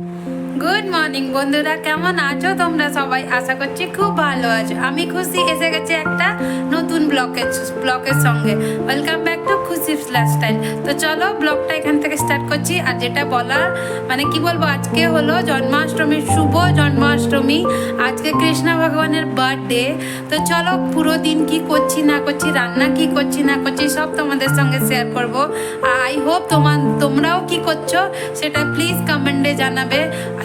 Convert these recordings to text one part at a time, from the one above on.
嗯 good morning বন্ধুরা। কেমন আছো? তোমরা সবাই আশা করছি খুব ভালো আছো। আমি খুশি, এসে গেছি একটা নতুন ব্লকের ব্লকের সঙ্গে। Welcome back to Khushi lifestyle তো চলো, ব্লগটা এখান থেকে স্টার্ট করছি। আর যেটা বলা মানে কি বলব, আজকে হলো জন্মাষ্টমী শুভ জন্মাষ্টমী। আজকে কৃষ্ণ ভগবানের বার্থডে তো চলো, পুরো দিন কি করছি, না করছি, রান্না কি করছি, না করছি, সব তোমাদের সঙ্গে শেয়ার করব। আই হোপ তোমার তোমরাও কি করছ, সেটা প্লিজ কমেন্টে জানাবে।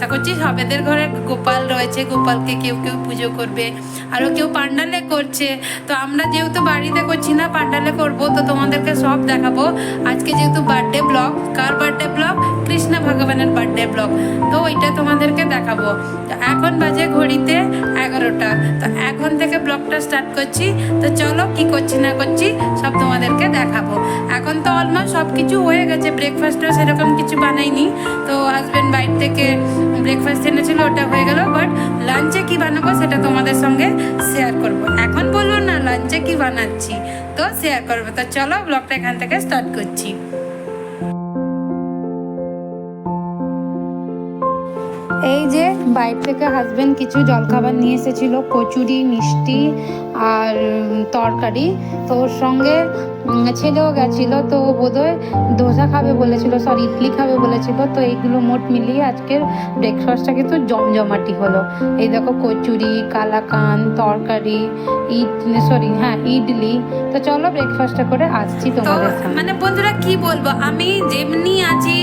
আশা করছি সবেদের ঘরে গোপাল রয়েছে, গোপালকে কেউ কেউ পুজো করবে আরও কেউ পান্ডালে করছে। তো আমরা যেহেতু বাড়িতে করছি না, পান্ডালে করব, তো তোমাদেরকে সব দেখাবো। আজকে যেহেতু বার্থডে ব্লগ কার বার্থডে ব্লগ কৃষ্ণ ভগবানের বার্থডে ব্লগ তো ওইটা তোমাদেরকে দেখাবো। তো এখন বাজে ঘড়িতে এগারোটা। তো এখন থেকে ব্লগটা স্টার্ট করছি। তো চলো কি করছি না করছি সব তোমাদেরকে দেখাবো। এখন তো অলমোস্ট সব কিছু হয়ে গেছে। ব্রেকফাস্টও সেরকম কিছু বানাইনি। তো হাজব্যান্ড বাইরে থেকে ব্রেকফাস্ট এনেছিল, ওটা হয়ে গেল। বাট লাঞ্চে কি বানাবো সেটা তোমাদের সঙ্গে শেয়ার করব। এখন বলব না লাঞ্চে কি বানাচ্ছি? তো শেয়ার করব। তো চলো ব্লগটা এখান থেকে স্টার্ট করছি। এই যে বাইরে থেকে হাজবেন্ড কিছু জলখাবার নিয়ে এসেছিল, কচুরি, মিষ্টি আর তরকারি। তো ওর সঙ্গে ছেলেও গেছিল তো বোধহয় ধোসা খাবে বলেছিল সরি ইডলি খাবে বলেছিল তো এইগুলো মোট মিলিয়ে আজকের ব্রেকফাস্টটা কিন্তু জমজমাটি হলো। এই দেখো কচুরি কালাকান তরকারি ইড সরি হ্যাঁ ইডলি। তো চলো ব্রেকফাস্টটা করে আসছি তোমাদের মানে বন্ধুরা কি বলব আমি যেমনি আছি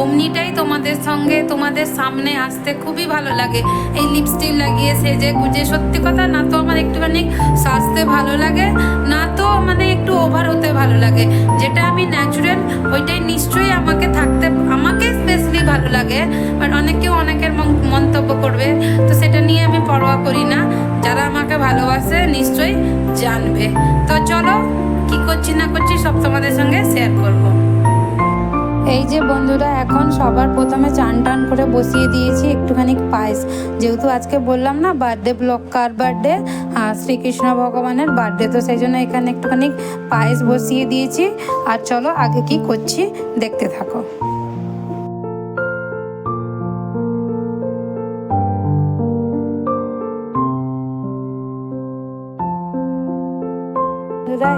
অমনিটাই তোমাদের সঙ্গে তোমাদের সামনে আসতে খুবই ভালো লাগে। এই লিপস্টিক লাগিয়ে সেজে গুজে সত্যি কথা না তো আমার একটুখানি সাজতে ভালো লাগে না তো মানে একটু ওভার হতে ভালো লাগে। যেটা আমি ন্যাচুরাল ওইটাই নিশ্চয়ই আমাকে থাকতে, আমাকে স্পেশালি ভালো লাগে। বাট অনেকেও অনেকের মন- মন্তব্য করবে। তো সেটা নিয়ে আমি পরোয়া করি না। যারা আমাকে ভালোবাসে, নিশ্চয়ই জানবে। তো চলো, কি করছি না করছি সব তোমাদের সঙ্গে শেয়ার করব। এই যে বন্ধুরা, এখন সবার প্রথমে চান টান করে বসিয়ে দিয়েছি একটুখানি পায়েস। যেহেতু আজকে বললাম না বার্থডে ব্লক কার বার্থডে শ্রীকৃষ্ণ ভগবানের বার্থডে তো সেই জন্য এখানে একটুখানি পায়েস বসিয়ে দিয়েছি। আর চলো আগে কি করছি, দেখতে থাকো।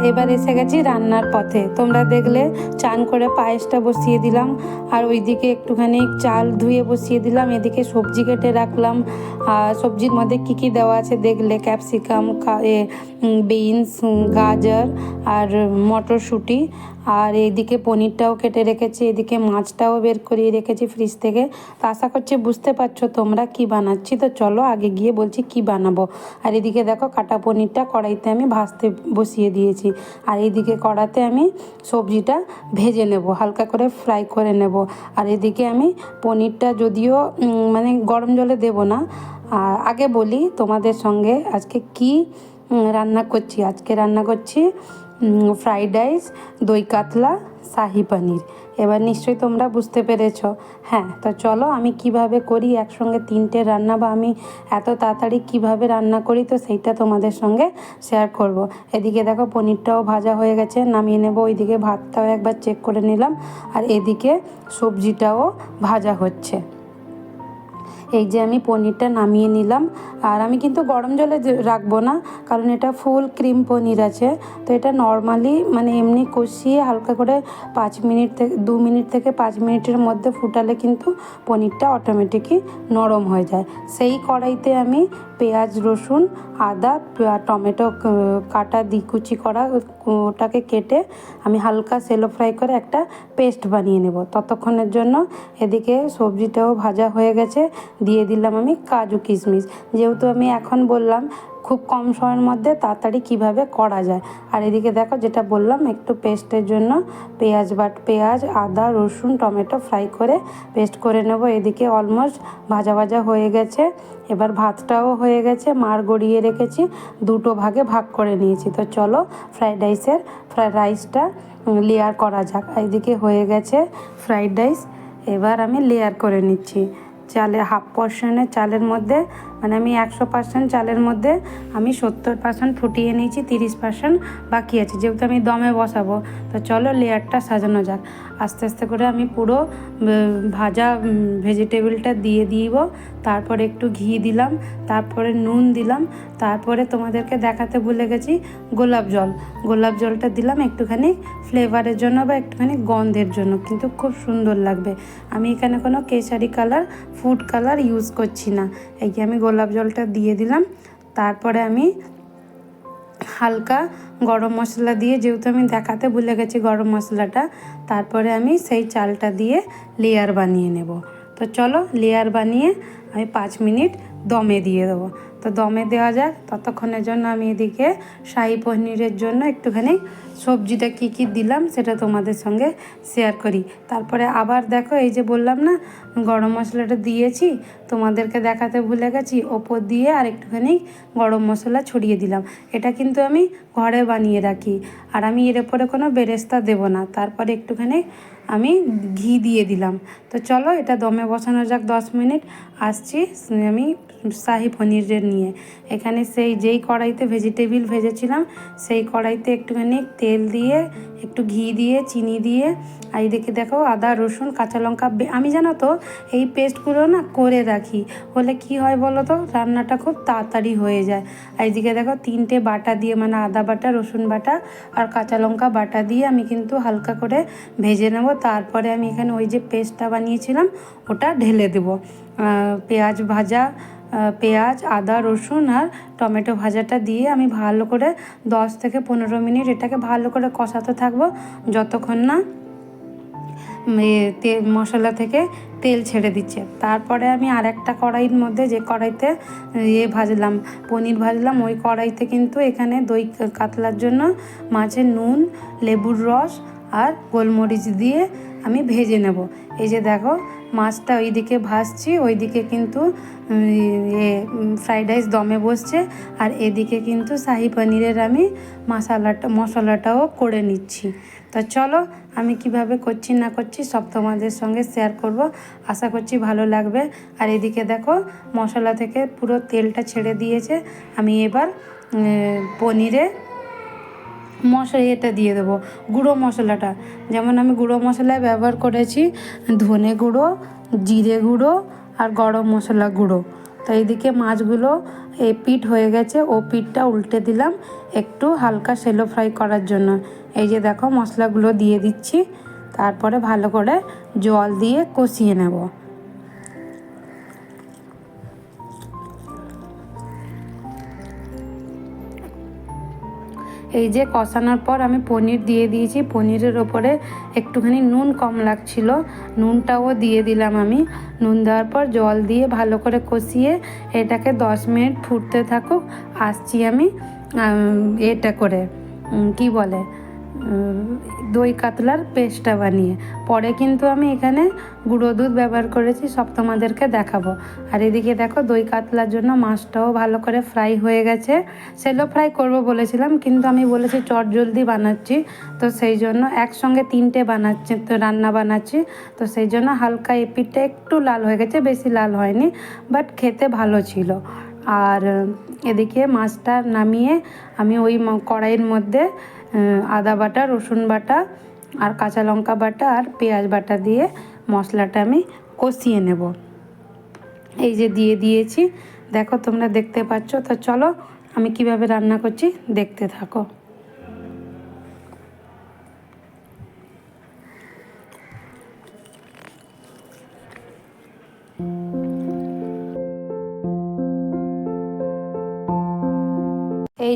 এবার এসে গেছি রান্নার পথে। তোমরা দেখলে চান করে পায়েসটা বসিয়ে দিলাম, আর ওইদিকে একটুখানি চাল ধুয়ে বসিয়ে দিলাম। এদিকে সবজি কেটে রাখলাম। আর সবজির মধ্যে কী কী দেওয়া আছে দেখলে? ক্যাপসিকাম বিনস গাজর, আর মটরশুঁটি। আর এইদিকে পনিরটাও কেটে রেখেছি, এদিকে মাছটাও বের করিয়ে রেখেছি ফ্রিজ থেকে। তো আশা করছি বুঝতে পারছ তোমরা কি বানাচ্ছি। তো চলো আগে গিয়ে বলছি কি বানাবো। আর এদিকে দেখো কাটা পনিরটা কড়াইতে আমি ভাজতে বসিয়ে দিয়েছি। আর এইদিকে কড়াতে আমি সবজিটা ভেজে নেব, হালকা করে ফ্রাই করে নেব। আর এদিকে আমি পনিরটা যদিও মানে গরম জলে দেব না আগে বলি তোমাদের সঙ্গে আজকে কি রান্না করছি। আজকে রান্না করছি ফ্রাইড রাইস দই কাতলা, শাহি পনির। এবার নিশ্চয়ই তোমরা বুঝতে পেরেছ। হ্যাঁ তো চলো আমি কীভাবে করি, একসঙ্গে তিনটে রান্না বা আমি এত তাড়াতাড়ি কীভাবে রান্না করি, তো সেইটা তোমাদের সঙ্গে শেয়ার করব। এদিকে দেখো পনিরটাও ভাজা হয়ে গেছে, নামিয়ে নেব। ওইদিকে ভাতটাও একবার চেক করে নিলাম। আর এদিকে সবজিটাও ভাজা হচ্ছে। এই যে আমি পনিরটা নামিয়ে নিলাম। আর আমি কিন্তু গরম জলে রাখব না, কারণ এটা ফুল ক্রিম পনির আছে। তো এটা নর্মালি মানে এমনি কষিয়ে হালকা করে পাঁচ মিনিট থেকে দু মিনিট থেকে পাঁচ মিনিটের মধ্যে ফুটালে কিন্তু পনিরটা অটোমেটিকই নরম হয়ে যায়। সেই কড়াইতে আমি পেঁয়াজ, রসুন, আদা টমেটো কাটা দি কুচি করা, ওটাকে কেটে আমি হালকা সেলো ফ্রাই করে একটা পেস্ট বানিয়ে নেব। ততক্ষণের জন্য এদিকে সবজিটাও ভাজা হয়ে গেছে। দিয়ে দিলাম আমি কাজু কিশমিশ। যেহেতু আমি এখন বললাম খুব কম সময়ের মধ্যে তাড়াতাড়ি কীভাবে করা যায়। আর এদিকে দেখো যেটা বললাম, একটু পেস্টের জন্য পেঁয়াজ বাট, পেঁয়াজ, আদা, রসুন, টমেটো ফ্রাই করে পেস্ট করে নেব। এদিকে অলমোস্ট ভাজা ভাজা হয়ে গেছে। এবার ভাতটাও হয়ে গেছে। মার গড়িয়ে রেখেছি। দুটো ভাগে ভাগ করে নিয়েছি। তো চলো ফ্রাইড রাইসের, ফ্রাইড রাইসটা লেয়ার করা যাক। এদিকে হয়ে গেছে ফ্রাইড রাইস। এবার আমি লেয়ার করে নিচ্ছি। চালে হাফ পোর্শনের চালের মধ্যে মানে আমি একশো পার্সেন্ট চালের মধ্যে আমি সত্তর পার্সেন্ট ফুটিয়ে নিয়েছি, তিরিশ পার্সেন্ট বাকি আছে। যেহেতু আমি দমে বসাবো, তো চলো লেয়ারটা সাজানো যাক। আস্তে আস্তে করে আমি পুরো ভাজা ভেজিটেবলটা দিয়ে দিব। তারপরে একটু ঘি দিলাম, তারপরে নুন দিলাম, তারপরে তোমাদেরকে দেখাতে ভুলে গেছি, গোলাপ জল। গোলাপ জলটা দিলাম একটুখানি ফ্লেভারের জন্য বা একটুখানি গন্ধের জন্য, কিন্তু খুব সুন্দর লাগবে। আমি এখানে কোনো kesari colour food colour use করছি না। এই আমি গোলাপ জলটা দিয়ে দিলাম। তারপরে আমি হালকা গরম মশলা দিয়ে, যেহেতু আমি দেখাতে ভুলে গেছি গরম মশলাটা, তারপরে আমি সেই চালটা দিয়ে লেয়ার বানিয়ে নেব। তো চলো লেয়ার বানিয়ে আমি পাঁচ মিনিট দমে দিয়ে দেবো। তো দমে দেওয়া যাক, ততক্ষণের জন্য আমি এদিকে শাহি পনিরের জন্য একটুখানি সবজিটা কী কী দিলাম সেটা তোমাদের সঙ্গে শেয়ার করি। তারপরে আবার দেখো এই যে বললাম না, গরম মশলাটা দিয়েছি, তোমাদেরকে দেখাতে ভুলে গেছি, ওপর দিয়ে আর একটুখানি গরম মশলা ছড়িয়ে দিলাম। এটা কিন্তু আমি ঘরে বানিয়ে রাখি, আর আমি এর উপরে কোনো বেরেস্তা দেবো না। তারপরে একটুখানি আমি ঘি দিয়ে দিলাম। তো চলো এটা দমে বসানো যাক দশ মিনিট। আসছি আমি শাহি পনিরের নিয়ে। এখানে সেই যেই কড়াইতে ভেজিটেবিল ভেজেছিলাম, সেই কড়াইতে একটুখানি তেল দিয়ে একটু ঘি দিয়ে, চিনি দিয়ে, আর এদিকে দেখো আদা, রসুন, কাঁচা লঙ্কা আমি জানো তো, এই পেস্টগুলো না করে রাখি। হলে কি হয় বলো তো? রান্নাটা খুব তাড়াতাড়ি হয়ে যায়। আর এদিকে দেখো তিনটে বাটা দিয়ে মানে আদা বাটা, রসুন বাটা আর কাঁচা লঙ্কা বাটা দিয়ে আমি কিন্তু হালকা করে ভেজে নেব। তারপরে আমি এখানে ওই যে পেস্টটা বানিয়েছিলাম, ওটা ঢেলে দেবো। পেঁয়াজ ভাজা পেঁয়াজ, আদা, রসুন আর টমেটো ভাজাটা দিয়ে আমি ভালো করে দশ থেকে পনেরো মিনিট এটাকে ভালো করে কষাতে থাকব। যতক্ষণ না তেল মশলা থেকে তেল ছেড়ে দিচ্ছে। তারপরে আমি আর একটা কড়াইয়ের মধ্যে যে কড়াইতে ইয়ে ভাজলাম, পনির ভাজলাম, ওই কড়াইতে কিন্তু এখানে দই কাতলার জন্য মাছের নুন, লেবুর রস আর গোলমরিচ দিয়ে আমি ভেজে নেব। এই যে দেখো, মাছটা ওইদিকে ভাজছি, ওইদিকে কিন্তু ফ্রাইড রাইস দমে বসছে। আর এদিকে কিন্তু শাহি পনিরের আমি মশালাটা মশলাটাও করে নিচ্ছি। তো চলো, আমি কীভাবে করছি না করছি সব তোমাদের সঙ্গে শেয়ার করব। আশা করছি ভালো লাগবে। আর এদিকে দেখো, মশলা থেকে পুরো তেলটা ছেড়ে দিয়েছে। আমি এবার পনিরে মশলা এটা দিয়ে দেবো, গুঁড়ো মশলাটা। যেমন আমি গুঁড়ো মশলায় ব্যবহার করেছি ধনে গুঁড়ো, জিরে গুঁড়ো আর গরম মশলা গুঁড়ো। তো এইদিকে মাছগুলো এ পিঠ হয়ে গেছে, ও পিঠটা উল্টে দিলাম একটু হালকা সেলো ফ্রাই করার জন্য। এই যে দেখো মশলাগুলো দিয়ে দিচ্ছি, তারপরে ভালো করে জল দিয়ে কষিয়ে নেব। এই যে কষানোর পর আমি পনির দিয়ে দিয়েছি। পনিরের ওপরে একটুখানি নুন কম লাগছিল। নুনটাও দিয়ে দিলাম আমি। নুন দেওয়ার পর জল দিয়ে ভালো করে কষিয়ে এটাকে দশ মিনিট ফুটতে থাকুক। আসছি আমি এটা করে। কি বলে? দই কাতলার পেস্টটা বানিয়ে। পরে কিন্তু আমি এখানে গুঁড়ো দুধ ব্যবহার করেছি, সব তোমাদেরকে দেখাবো। আর এদিকে দেখো, দই কাতলার জন্য মাছটাও ভালো করে ফ্রাই হয়ে গেছে। সেলো ফ্রাই করব বলেছিলাম, কিন্তু আমি বলেছি চট জলদি বানাচ্ছি। তো সেই জন্য একসঙ্গে তিনটে বানাচ্ছি, তো রান্না বানাচ্ছি। তো সেই জন্য হালকা এপিটটা একটু লাল হয়ে গেছে, বেশি লাল হয়নি বাট খেতে ভালো ছিল। আর এদিকে মাছটা নামিয়ে আমি ওই কড়াইয়ের মধ্যে আদা বাটা, রসুন বাটা আর কাঁচা লঙ্কা বাটা আর পেঁয়াজ বাটা দিয়ে মশলাটা আমি কষিয়ে নেব। এই যে দিয়ে দিয়েছি, দেখো তোমরা দেখতে পাচ্ছ, তো চলো আমি কীভাবে রান্না করছি, দেখতে থাকো।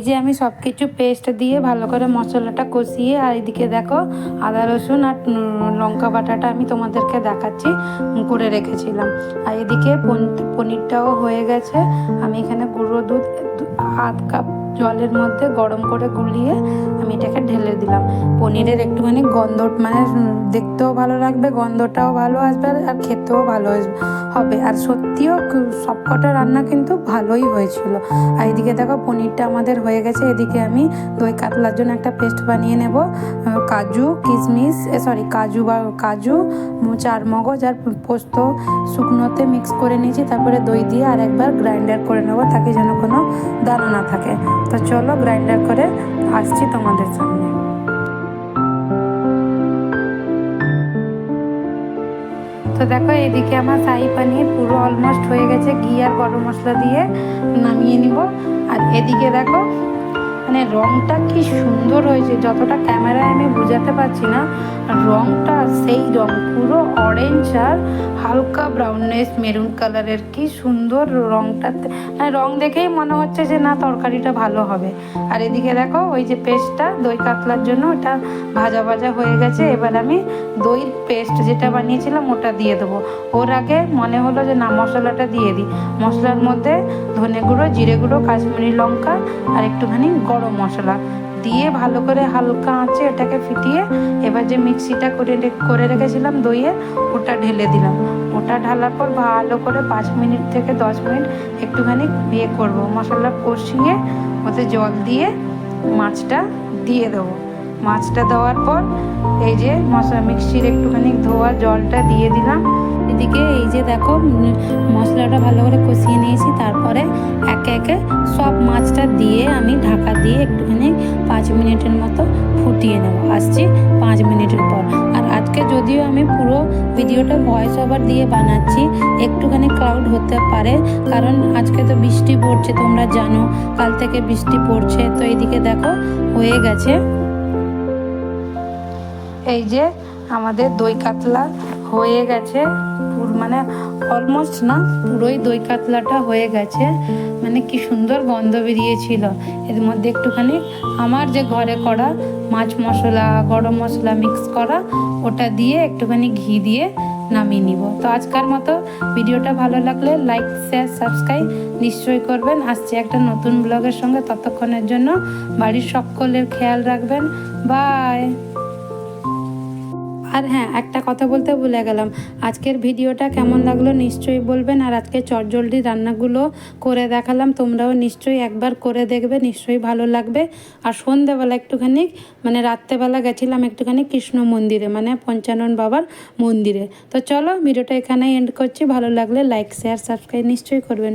যে আমি সব কিছু পেস্ট দিয়ে ভালো করে মশলাটা কষিয়ে, আর এদিকে দেখো আদা, রসুন আর লঙ্কা বাটাটা আমি তোমাদেরকে দেখাচ্ছি করে রেখেছিলাম। আর এদিকে পন- পনিরটাও হয়ে গেছে। আমি এখানে গুঁড়ো দুধ হাত কাপ জলের মধ্যে গরম করে গুলিয়ে আমি এটাকে ঢেলে দিলাম। পনিরের একটুখানি গন্ধ মানে দেখতেও ভালো লাগবে, গন্ধটাও ভালো আসবে আর খেতেও ভালো হবে। আর সত্যিও সবকটা রান্না কিন্তু ভালোই হয়েছিল। আর এদিকে দেখো পনিরটা আমাদের হয়ে গেছে। এদিকে আমি দই কাতলার জন্য একটা পেস্ট বানিয়ে নেব। কাজু, কিশমিশ সরি কাজু বা কাজু চার মগজ আর পোস্ত শুকনোতে মিক্স করে নিয়েছি। তারপরে দই দিয়ে আর একবার গ্রাইন্ডার করে নেব, তাকে যেন কোনো দানা না থাকে। তো চলো গ্রাইন্ডার করে আসছি তোমাদের সামনে। তো দেখো এদিকে আমার শাহি পানির পুরো অলমোস্ট হয়ে গেছে, ঘি আর গরম মশলা দিয়ে নামিয়ে নিব। আর এদিকে দেখো মানে রংটা কি সুন্দর হয়েছে, যতটা ক্যামেরায় আমি বোঝাতে পারছি না রংটা সেই রং, পুরো অরেঞ্জ আর হালকা ব্রাউনেস মেরুন কালারের কি সুন্দর রংটাতে। মানে রং দেখেই মনে হচ্ছে যে না, তরকারিটা ভালো হবে। আর এদিকে দেখো, ওই যে পেস্টটা, দই কাতলার জন্য ওটা ভাজা ভাজা হয়ে গেছে। এবার আমি দইয়ের পেস্ট যেটা বানিয়েছিলাম, ওটা দিয়ে দেবো। ওর আগে মনে হলো যে না, মশলাটা দিয়ে দিই। মশলার মধ্যে ধনে গুঁড়ো, জিরে গুঁড়ো, কাশ্মীরি লঙ্কা আর একটুখানি গরম মশলা। দিয়ে ভালো করে হালকা আঁচে এটাকে ফিটিয়ে এবার যে মিক্সিটা করে করে রেখেছিলাম দইয়ে, ওটা ঢেলে দিলাম। ওটা ঢালার পর ভালো করে পাঁচ মিনিট থেকে দশ মিনিট একটুখানি ইয়ে করব, মশলা কষিয়ে ওতে জল দিয়ে মাছটা দিয়ে দেবো। মাছটা দেওয়ার পর এই যে মশলা মিক্সির একটুখানি ধোয়া জলটা দিয়ে দিলাম। এদিকে এই যে দেখো মশলাটা ভালো করে কষিয়ে নিয়েছি। তারপরে একে একে সব মাছটা দিয়ে আমি ঢাকা দিয়ে একটুখানি পাঁচ মিনিটের মতো ফুটিয়ে নেব। আসছি পাঁচ মিনিটের পর। আর আজকে যদিও আমি পুরো ভিডিওটা ভয়েস ওভার দিয়ে বানাচ্ছি, একটুখানি ক্লাউড হতে পারে, কারণ আজকে তো বৃষ্টি পড়ছে, তোমরা জানো, কাল থেকে বৃষ্টি পড়ছে, তো এইদিকে দেখো, হয়ে গেছে। এই যে আমাদের দই কাতলা হয়ে গেছে। মানে অলমোস্ট না, পুরোই দই কাতলাটা হয়ে গেছে। মানে কি সুন্দর গন্ধ বেরিয়েছিল। এর মধ্যে একটুখানি আমার যে ঘরে করা মাছ মশলা, গরম মশলা মিক্স করা, ওটা দিয়ে একটুখানি ঘি দিয়ে নামিয়ে নিব। তো আজকার মতো ভিডিওটা ভালো লাগলে লাইক শেয়ার সাবস্ক্রাইব নিশ্চয়ই করবেন। আসছে একটা নতুন ব্লগের সঙ্গে। ততক্ষণের জন্য বাড়ির সকলের খেয়াল রাখবেন। বাই আর হ্যাঁ একটা কথা বলতে ভুলে গেলাম। আজকের ভিডিওটা কেমন লাগল নিশ্চয়ই বলবেন। আর আজকে চটজলদি রান্নাগুলো করে দেখালাম। তোমরাও নিশ্চয়ই একবার করে দেখবে, নিশ্চয়ই ভালো লাগবে। আর সন্ধেবেলা একটুখানি মানে রাত্রেবেলা গেছিলাম একটুখানি কৃষ্ণ মন্দিরে মানে পঞ্চানন বাবার মন্দিরে। তো চলো, ভিডিওটা এখানেই এন্ড করছি। ভালো লাগলে লাইক শেয়ার সাবস্ক্রাইব নিশ্চয়ই করবেন।